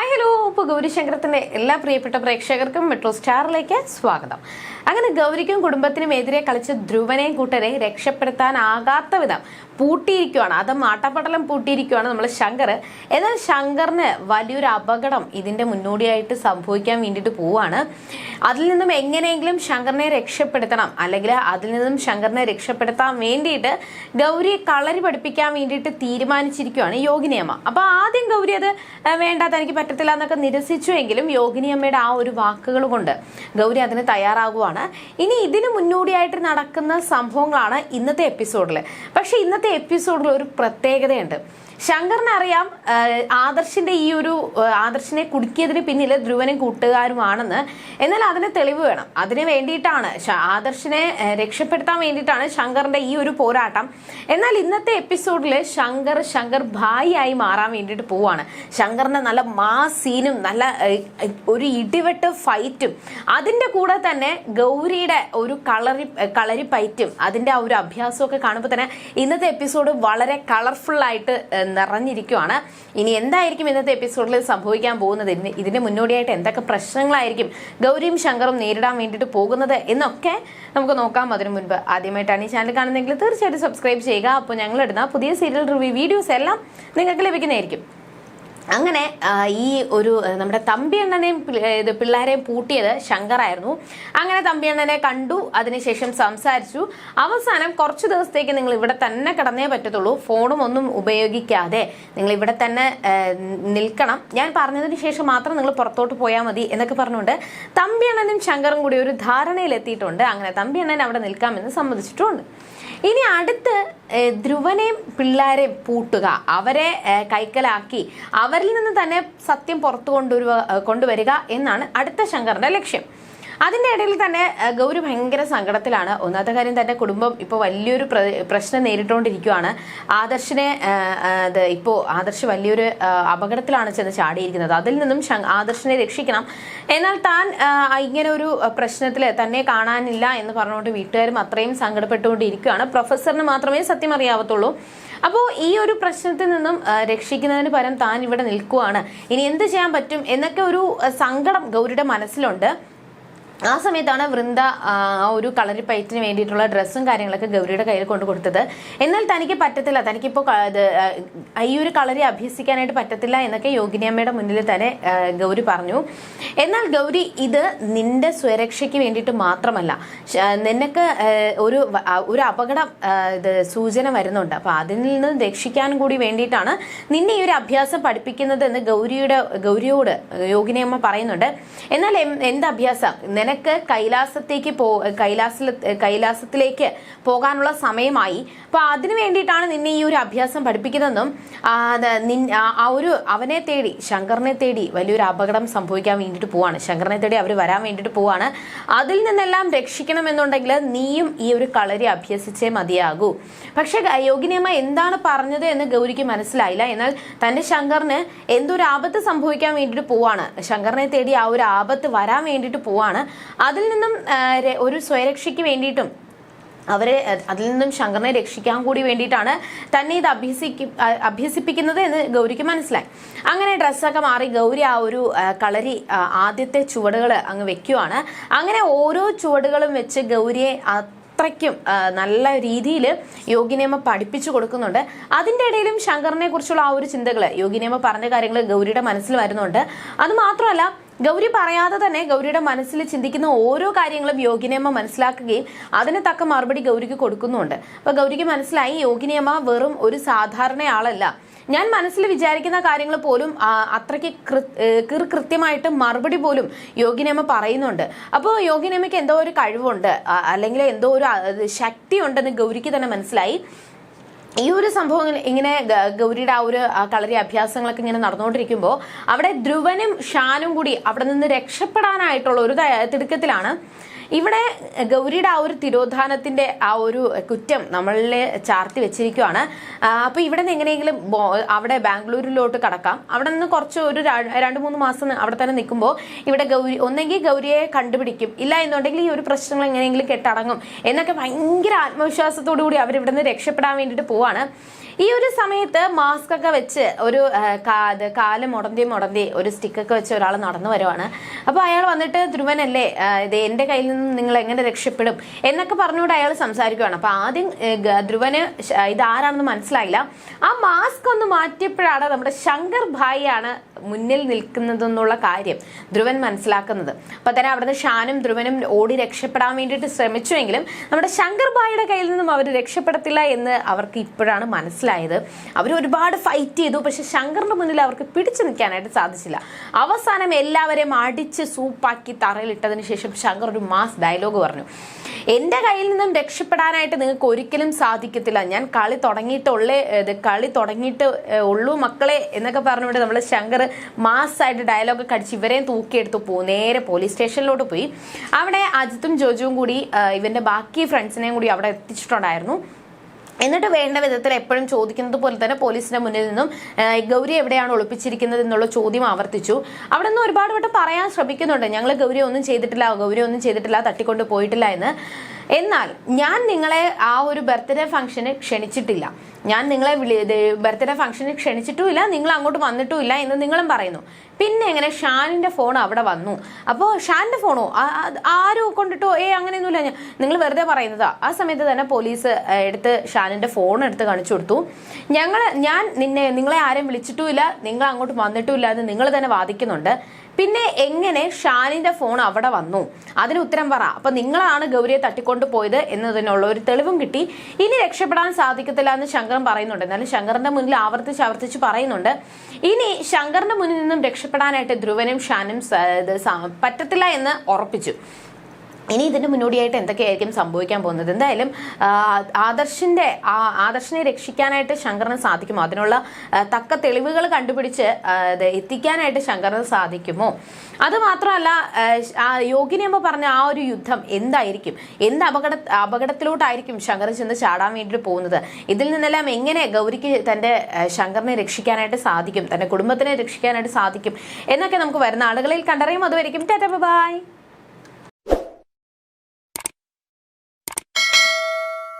Hi hello ഇപ്പോൾ ഗൗരിശങ്കരത്തിന്റെ എല്ലാ പ്രിയപ്പെട്ട പ്രേക്ഷകർക്കും മെട്രോ സ്റ്റാറിലേക്ക് സ്വാഗതം. അങ്ങനെ ഗൗരിക്കും കുടുംബത്തിനും എതിരെ കളിച്ച ധ്രുവനെയും കൂട്ടരെ രക്ഷപ്പെടുത്താനാകാത്ത വിധം പൂട്ടിയിരിക്കുവാണ്. അത് മാട്ടപ്പടലം പൂട്ടിയിരിക്കുവാണ് നമ്മൾ ശങ്കർ എന്നാൽ ശങ്കറിന് വലിയൊരു അപകടം ഇതിന്റെ മുന്നോടിയായിട്ട് സംഭവിക്കാൻ വേണ്ടിയിട്ട് പോവാണ്. അതിൽ നിന്നും എങ്ങനെയെങ്കിലും ശങ്കറിനെ രക്ഷപ്പെടുത്തണം. അല്ലെങ്കിൽ അതിൽ നിന്നും ശങ്കറിനെ രക്ഷപ്പെടുത്താൻ വേണ്ടിയിട്ട് ഗൗരിയെ കളരി പഠിപ്പിക്കാൻ വേണ്ടിയിട്ട് തീരുമാനിച്ചിരിക്കുകയാണ് യോഗിനിയമ്മ അപ്പൊ ആദ്യം ഗൗരി അത് വേണ്ട തനിക്ക് പറ്റത്തില്ല എന്നൊക്കെ നിരസിച്ചുവെങ്കിലും യോഗിനിയമ്മയുടെ ആ ഒരു വാക്കുകൾ കൊണ്ട് ഗൗരി അതിന് തയ്യാറാകുവാണ്. ഇനി ഇതിന് മുന്നോടിയായിട്ട് നടക്കുന്ന സംഭവങ്ങളാണ് ഇന്നത്തെ എപ്പിസോഡിൽ പക്ഷെ ഇന്നത്തെ എപ്പിസോഡിൽ ഒരു പ്രത്യേകതയുണ്ട്. ശങ്കറിന് അറിയാം ആദർശിന്റെ ഈ ഒരു ആദർശിനെ കുടുക്കിയതിന് പിന്നിൽ ധ്രുവനും കൂട്ടുകാരുമാണെന്ന്. എന്നാൽ അതിന് തെളിവ് വേണം. അതിന് വേണ്ടിയിട്ടാണ് ആദർശിനെ രക്ഷപ്പെടുത്താൻ വേണ്ടിയിട്ടാണ് ശങ്കറിന്റെ ഈ ഒരു പോരാട്ടം. എന്നാൽ ഇന്നത്തെ എപ്പിസോഡിൽ ശങ്കർ ശങ്കർ ഭായിയായി മാറാൻ വേണ്ടിയിട്ട് പോവാണ്. ശങ്കറിന്റെ നല്ല മാസ് സീനും നല്ല ഒരു ഇടിവെട്ട് ഫൈറ്റും അതിന്റെ കൂടെ തന്നെ ഗൗരിയുടെ ഒരു കളറി കളരി ഫൈറ്റും അതിന്റെ ആ ഒരു അഭ്യാസമൊക്കെ കാണുമ്പോൾ തന്നെ ഇന്നത്തെ എപ്പിസോഡ് വളരെ കളർഫുള്ളായിട്ട് നിറഞ്ഞിരിക്കുവാണ്. ഇനി എന്തായിരിക്കും ഇന്നത്തെ എപ്പിസോഡിൽ സംഭവിക്കാൻ പോകുന്നത്? ഇതിന് മുന്നോടിയായിട്ട് എന്തൊക്കെ പ്രശ്നങ്ങളായിരിക്കും ഗൗരിയും ശങ്കറും നേരിടാൻ വേണ്ടിയിട്ട് പോകുന്നത് എന്നൊക്കെ നമുക്ക് നോക്കാം അതിനു മുൻപ്. ആദ്യമായിട്ടാണ് ഈ ചാനൽ കാണുന്നതെങ്കിൽ തീർച്ചയായിട്ടും സബ്സ്ക്രൈബ് ചെയ്യുക. അപ്പോൾ ഞങ്ങൾ ഇടുന്ന പുതിയ സീരിയൽ റിവ്യൂ വീഡിയോസ് എല്ലാം നിങ്ങൾക്ക് ലഭിക്കുന്നതായിരിക്കും. അങ്ങനെ ഈ ഒരു നമ്മുടെ തമ്പിയണ്ണനെയും ഇത് പിള്ളേരെയും പൂട്ടിയത് ശങ്കറായിരുന്നു. അങ്ങനെ തമ്പിയണ്ണനെ കണ്ടു അതിനുശേഷം സംസാരിച്ചു. അവസാനം കുറച്ച് ദിവസത്തേക്ക് നിങ്ങൾ ഇവിടെ തന്നെ കിടന്നേ പറ്റത്തുള്ളൂ. ഫോണും ഒന്നും ഉപയോഗിക്കാതെ നിങ്ങൾ ഇവിടെ തന്നെ നിൽക്കണം. ഞാൻ പറഞ്ഞതിന് ശേഷം മാത്രം നിങ്ങൾ പുറത്തോട്ട് പോയാൽ മതി എന്നൊക്കെ പറഞ്ഞുകൊണ്ട് തമ്പിയണ്ണനും ശങ്കറും കൂടി ഒരു ധാരണയിലെത്തിയിട്ടുണ്ട്. അങ്ങനെ തമ്പിയണ്ണൻ അവിടെ നിൽക്കാമെന്ന് സമ്മതിച്ചിട്ടുണ്ട്. ഇനി അടുത്ത് ധ്രുവനെയും പിള്ളേരെയും പൂട്ടുക. അവരെ കൈക്കലാക്കി. കൈക്കലാക്കി അവരിൽ നിന്ന് തന്നെ സത്യം പുറത്തു കൊണ്ടുവരുക കൊണ്ടുവരിക എന്നാണ് അടുത്ത ശങ്കറിന്റെ ലക്ഷ്യം. അതിന്റെ ഇടയിൽ തന്നെ ഗൗരി ഭയങ്കര സങ്കടത്തിലാണ്. ഒന്നാമത്തെ കാര്യം തന്റെ കുടുംബം ഇപ്പോൾ വലിയൊരു പ്ര- പ്രശ്നം നേരിട്ടുകൊണ്ടിരിക്കുകയാണ് ആദർശിനെ ഇപ്പോൾ ആദർശ് വലിയൊരു അപകടത്തിലാണ് ചെന്ന് ചാടിയിരിക്കുന്നത്. അതിൽ നിന്നും ആദർശിനെ രക്ഷിക്കണം. എന്നാൽ താൻ ഇങ്ങനെ ഒരു പ്രശ്നത്തിൽ തന്നെ കാണാനില്ല എന്ന് പറഞ്ഞുകൊണ്ട് വീട്ടുകാരും അത്രയും സങ്കടപ്പെട്ടുകൊണ്ടിരിക്കുകയാണ്. പ്രൊഫസറിന് മാത്രമേ സത്യം അറിയാവത്തുള്ളൂ. അപ്പോൾ ഈ ഒരു പ്രശ്നത്തിൽ നിന്നും രക്ഷിക്കുന്നതിന് പകരം താൻ ഇവിടെ നിൽക്കുവാണ്. ഇനി എന്ത് ചെയ്യാൻ പറ്റും എന്നൊക്കെ ഒരു സങ്കടം ഗൗരിയുടെ മനസ്സിലുണ്ട്. ആ സമയത്താണ് വൃന്ദ ആ ഒരു കളരി പൈറ്റിന് വേണ്ടിയിട്ടുള്ള ഡ്രസ്സും കാര്യങ്ങളൊക്കെ ഗൗരിയുടെ കയ്യിൽ കൊണ്ടു കൊടുത്തത്. എന്നാൽ തനിക്ക് പറ്റത്തില്ല. തനിക്കിപ്പോൾ ഈ ഒരു കളരി അഭ്യസിക്കാനായിട്ട് പറ്റത്തില്ല എന്നൊക്കെ യോഗിനിയമ്മയുടെ മുന്നിൽ തന്നെ ഗൗരി പറഞ്ഞു. എന്നാൽ ഗൗരി ഇത് നിന്റെ സ്വരക്ഷയ്ക്ക് വേണ്ടിയിട്ട് മാത്രമല്ല. നിനക്ക് ഒരു ഒരു അപകടം ഇത് സൂചന വരുന്നുണ്ട്. അപ്പൊ അതിൽ നിന്ന് രക്ഷിക്കാൻ കൂടി വേണ്ടിയിട്ടാണ് നിന്നെ ഈ ഒരു അഭ്യാസം പഠിപ്പിക്കുന്നത് എന്ന് ഗൗരിയുടെ ഗൗരിയോട് യോഗിനിയമ്മ പറയുന്നുണ്ട്. എന്നാൽ എന്ത് അഭ്യാസം? നിനക്ക് കൈലാസത്തേക്ക് പോ കൈലാസ കൈലാസത്തിലേക്ക് പോകാനുള്ള സമയമായി. അപ്പൊ അതിനു വേണ്ടിയിട്ടാണ് നിന്നെ ഈ ഒരു അഭ്യാസം പഠിപ്പിക്കുന്നതെന്നും ആ, ഒരു അവനെ തേടി ശങ്കറിനെ തേടി വലിയൊരു അപകടം സംഭവിക്കാൻ വേണ്ടിയിട്ട് പോവാണ്. ശങ്കറിനെ തേടി അവർ വരാൻ വേണ്ടിയിട്ട് പോവാണ്. അതിൽ നിന്നെല്ലാം രക്ഷിക്കണമെന്നുണ്ടെങ്കിൽ നീയും ഈ ഒരു കളരി അഭ്യസിച്ചേ മതിയാകൂ. പക്ഷെ യോഗിനിയമ്മ എന്താണ് പറഞ്ഞത് എന്ന് ഗൗരിക്ക് മനസ്സിലായില്ല. എന്നാൽ തന്റെ ശങ്കറിന് എന്തൊരു ആപത്ത് സംഭവിക്കാൻ വേണ്ടിയിട്ട് പോവാണ്. ശങ്കറിനെ തേടി ആ ഒരു ആപത്ത് വരാൻ വേണ്ടിയിട്ട് പോവാണ്. അതിൽ നിന്നും ഒരു സ്വയരക്ഷയ്ക്ക് വേണ്ടിയിട്ടും അവരെ അതിൽ നിന്നും ശങ്കറിനെ രക്ഷിക്കാൻ കൂടി വേണ്ടിയിട്ടാണ് തന്നെ ഇത് അഭ്യസിക്ക അഭ്യസിപ്പിക്കുന്നത് എന്ന് ഗൗരിക്ക് മനസ്സിലായി. അങ്ങനെ ഡ്രസ്സൊക്കെ മാറി ഗൗരി ആ ഒരു കളരി ആദ്യത്തെ ചുവടുകൾ അങ്ങ് വെക്കുവാണ്. അങ്ങനെ ഓരോ ചുവടുകളും വെച്ച് ഗൗരിയെ അത്രയ്ക്കും നല്ല രീതിയിൽ യോഗിനിയമ്മ പഠിപ്പിച്ചു കൊടുക്കുന്നുണ്ട്. അതിന്റെ ഇടയിലും ശങ്കറിനെ കുറിച്ചുള്ള ആ ഒരു ചിന്തകൾ യോഗിനിയമ്മ പറഞ്ഞ കാര്യങ്ങൾ ഗൗരിയുടെ മനസ്സിൽ വരുന്നുണ്ട്. അത് മാത്രമല്ല ഗൗരി പറയാതെ തന്നെ ഗൗരിയുടെ മനസ്സിൽ ചിന്തിക്കുന്ന ഓരോ കാര്യങ്ങളും യോഗിനിയമ്മ മനസ്സിലാക്കുകയും അതിന് തക്ക മറുപടി ഗൗരിക്ക് കൊടുക്കുന്നുണ്ട്. അപ്പൊ ഗൗരിക്ക് മനസ്സിലായി യോഗിനിയമ്മ വെറും ഒരു സാധാരണ ആളല്ല ഞാൻ മനസ്സിൽ വിചാരിക്കുന്ന കാര്യങ്ങൾ പോലും അത്രയ്ക്ക് കൃ- കൃത്യമായിട്ട് മറുപടി പോലും യോഗിനിയമ്മ പറയുന്നുണ്ട്. അപ്പോൾ യോഗിനിയമ്മയ്ക്ക് എന്തോ ഒരു കഴിവുണ്ട് അല്ലെങ്കിൽ എന്തോ ഒരു ശക്തിയുണ്ടെന്ന് ഗൗരിക്ക് തന്നെ മനസ്സിലായി. ഈ ഒരു സംഭവം ഇങ്ങനെ- ഗൗരിയുടെ ആ ഒരു കളരി അഭ്യാസങ്ങളൊക്കെ ഇങ്ങനെ നടന്നുകൊണ്ടിരിക്കുമ്പോൾ അവിടെ ധ്രുവനും ഷാനും കൂടി അവിടെ നിന്ന് രക്ഷപ്പെടാനായിട്ടുള്ള ഒരു തിടുക്കത്തിലാണ് ഇവിടെ ഗൗരിയുടെ ആ ഒരു തിരോധാനത്തിന്റെ ആ ഒരു കുറ്റം നമ്മളിലെ ചാർത്തി വെച്ചിരിക്കുവാണ്. അപ്പൊ ഇവിടെ നിന്ന് എങ്ങനെയെങ്കിലും അവിടെ ബാംഗ്ലൂരിലോട്ട് കടക്കാം. അവിടെ നിന്ന് കുറച്ച് ഒരു രണ്ട് മൂന്ന് മാസം അവിടെ തന്നെ നിൽക്കുമ്പോൾ ഇവിടെ ഗൗരി ഒന്നെങ്കിൽ ഗൗരിയെ കണ്ടുപിടിക്കും. ഇല്ല എന്നുണ്ടെങ്കിൽ ഈ ഒരു പ്രശ്നങ്ങൾ എങ്ങനെയെങ്കിലും കെട്ടടങ്ങും. എന്നൊക്കെ ഭയങ്കര ആത്മവിശ്വാസത്തോടു കൂടി അവർ ഇവിടെ നിന്ന് രക്ഷപ്പെടാൻ വേണ്ടിയിട്ട് പോവാണ്. ഈ ഒരു സമയത്ത് മാസ്ക് ഒക്കെ വെച്ച് ഒരു കാൽ മുടന്തി മുടന്തി ഒരു സ്റ്റിക്കൊക്കെ വെച്ച് ഒരാൾ നടന്നു വരുവാണ്. അപ്പോൾ അയാൾ വന്നിട്ട് ധ്രുവനല്ലേ ഇത് എന്റെ കയ്യിൽ നിന്ന് നിങ്ങൾ എങ്ങനെ രക്ഷപ്പെടും? എന്നൊക്കെ പറഞ്ഞുകൊണ്ട് അയാൾ സംസാരിക്കുകയാണ് അപ്പോൾ ആദ്യം ധ്രുവന് ഇത് ഇതാരാണെന്ന് മനസ്സിലായില്ല. ആ മാസ്ക് ഒന്ന് മാറ്റിയപ്പോഴാണ് നമ്മുടെ ശങ്കർ ഭായിയാണ് മുന്നിൽ നിൽക്കുന്നതെന്നുള്ള കാര്യം ധ്രുവൻ മനസ്സിലാക്കുന്നത്. അപ്പോൾ തന്നെ അവിടുന്ന് ഷാനും ധ്രുവനും ഓടി രക്ഷപ്പെടാൻ വേണ്ടിയിട്ട് ശ്രമിച്ചുവെങ്കിലും നമ്മുടെ ശങ്കർ ഭായിയുടെ കയ്യിൽ നിന്നും അവർ രക്ഷപ്പെടത്തില്ല എന്ന് അവർക്ക് ഇപ്പോഴാണ് മനസ്സിലായത് അവർ ഒരുപാട് ഫൈറ്റ് ചെയ്തു. പക്ഷെ ശങ്കറിന്റെ മുന്നിൽ അവർക്ക് പിടിച്ചു നിൽക്കാനായിട്ട് സാധിച്ചില്ല. അവസാനം എല്ലാവരെയും അടിച്ച് സൂപ്പാക്കി തറയിലിട്ടതിന് ശേഷം ശങ്കർ ഒരു മാസ് ഡയലോഗ് പറഞ്ഞു. എന്റെ കയ്യിൽ നിന്നും രക്ഷപ്പെടാനായിട്ട് നിങ്ങൾക്ക് ഒരിക്കലും സാധിക്കത്തില്ല. ഞാൻ കളി തുടങ്ങിയിട്ടുള്ളേ കളി തുടങ്ങിയിട്ട് ഉള്ളു മക്കളെ എന്നൊക്കെ പറഞ്ഞുകൊണ്ട് നമ്മൾ ശങ്കർ മാസ്സായിട്ട് ഡയലോഗ് കടിച്ച് ഇവരെയും തൂക്കിയെടുത്ത്. പോകും നേരെ പോലീസ് സ്റ്റേഷനിലോട്ട് പോയി. അവിടെ അജിത്തും ജോജുവും കൂടി ഇവന്റെ ബാക്കി ഫ്രണ്ട്സിനെയും കൂടി അവിടെ എത്തിച്ചിട്ടുണ്ടായിരുന്നു. എന്നിട്ട് വേണ്ട വിധത്തിൽ എപ്പോഴും ചോദിക്കുന്നത് പോലെ തന്നെ പോലീസിന്റെ മുന്നിൽ നിന്നും ഗൗരി എവിടെയാണ് ഒളിപ്പിച്ചിരിക്കുന്നത് എന്നുള്ള ചോദ്യം ആവർത്തിച്ചു. അവിടെ നിന്ന് ഒരുപാട് വട്ടം പറയാൻ ശ്രമിക്കുന്നുണ്ട്. ഞങ്ങൾ ഗൗരി ഒന്നും ചെയ്തിട്ടില്ല ഗൗരി ഒന്നും ചെയ്തിട്ടില്ല തട്ടിക്കൊണ്ട് പോയിട്ടില്ല എന്ന്. എന്നാൽ ഞാൻ നിങ്ങളെ ആ ഒരു ബർത്ത്ഡേ ഫംഗ്ഷന് ക്ഷണിച്ചിട്ടില്ല. ഞാൻ നിങ്ങളെ ബർത്ത്ഡേ ഫംഗ്ഷന് ക്ഷണിച്ചിട്ടുമില്ല നിങ്ങൾ അങ്ങോട്ട് വന്നിട്ടുമില്ല എന്ന് നിങ്ങളും പറയുന്നു. പിന്നെ എങ്ങനെ? ഷാനിന്റെ ഫോൺ അവിടെ വന്നു. അപ്പോൾ ഷാനിന്റെ ഫോണോ ആരും കൊണ്ടിട്ടോ? ഏ അങ്ങനെയൊന്നുമില്ല. നിങ്ങൾ വെറുതെ പറയുന്നതാ. ആ സമയത്ത് തന്നെ പോലീസ് എടുത്ത് ഷാനിന്റെ ഫോൺ എടുത്ത് കാണിച്ചു കൊടുത്തു. ഞങ്ങൾ ഞാൻ നിന്നെ നിങ്ങളെ ആരും വിളിച്ചിട്ടുമില്ല നിങ്ങൾ അങ്ങോട്ട് വന്നിട്ടുമില്ല എന്ന് നിങ്ങൾ തന്നെ വാദിക്കുന്നുണ്ട്. പിന്നെ എങ്ങനെ ഷാനിന്റെ ഫോൺ അവിടെ വന്നു? അതിന് ഉത്തരം പറ. അപ്പൊ നിങ്ങളാണ് ഗൗരിയെ തട്ടിക്കൊണ്ട് പോയത് എന്നതിനുള്ള ഒരു തെളിവും കിട്ടി. ഇനി രക്ഷപ്പെടാൻ സാധിക്കത്തില്ല എന്ന് ശങ്കരൻ പറയുന്നുണ്ട്. എന്നാലും ശങ്കറിന്റെ മുന്നിൽ ആവർത്തിച്ച് ആവർത്തിച്ച് പറയുന്നുണ്ട്. ഇനി ശങ്കറിന്റെ മുന്നിൽ നിന്നും രക്ഷപ്പെടാനായിട്ട് ധ്രുവനും ഷാനും പറ്റത്തില്ല എന്ന് ഉറപ്പിച്ചു. ഇനി ഇതിന് മുന്നോടിയായിട്ട് എന്തൊക്കെയായിരിക്കും സംഭവിക്കാൻ പോകുന്നത്? എന്തായാലും ആദർശിന്റെ ആദർശിനെ രക്ഷിക്കാനായിട്ട് ശങ്കറിന് സാധിക്കുമോ? അതിനുള്ള തക്ക തെളിവുകൾ കണ്ടുപിടിച്ച് എത്തിക്കാനായിട്ട് ശങ്കറിന് സാധിക്കുമോ? അത് മാത്രമല്ല ആ, ആ യോഗിനിയമ്മ പറഞ്ഞ ആ ഒരു യുദ്ധം എന്തായിരിക്കും? എന്ത് അപകട അപകടത്തിലോട്ടായിരിക്കും ശങ്കർ ചെന്ന് ചാടാൻ വേണ്ടിയിട്ട് പോകുന്നത്? ഇതിൽ നിന്നെല്ലാം എങ്ങനെ ഗൗരിക്ക് തന്റെ ആ, ശങ്കറിനെ രക്ഷിക്കാനായിട്ട് സാധിക്കും? തന്റെ കുടുംബത്തിനെ രക്ഷിക്കാനായിട്ട് സാധിക്കും? എന്നൊക്കെ നമുക്ക് വരുന്ന ആളുകളിൽ കണ്ടറിയും. അതുവരെയും ടാറ്റ ബൈ.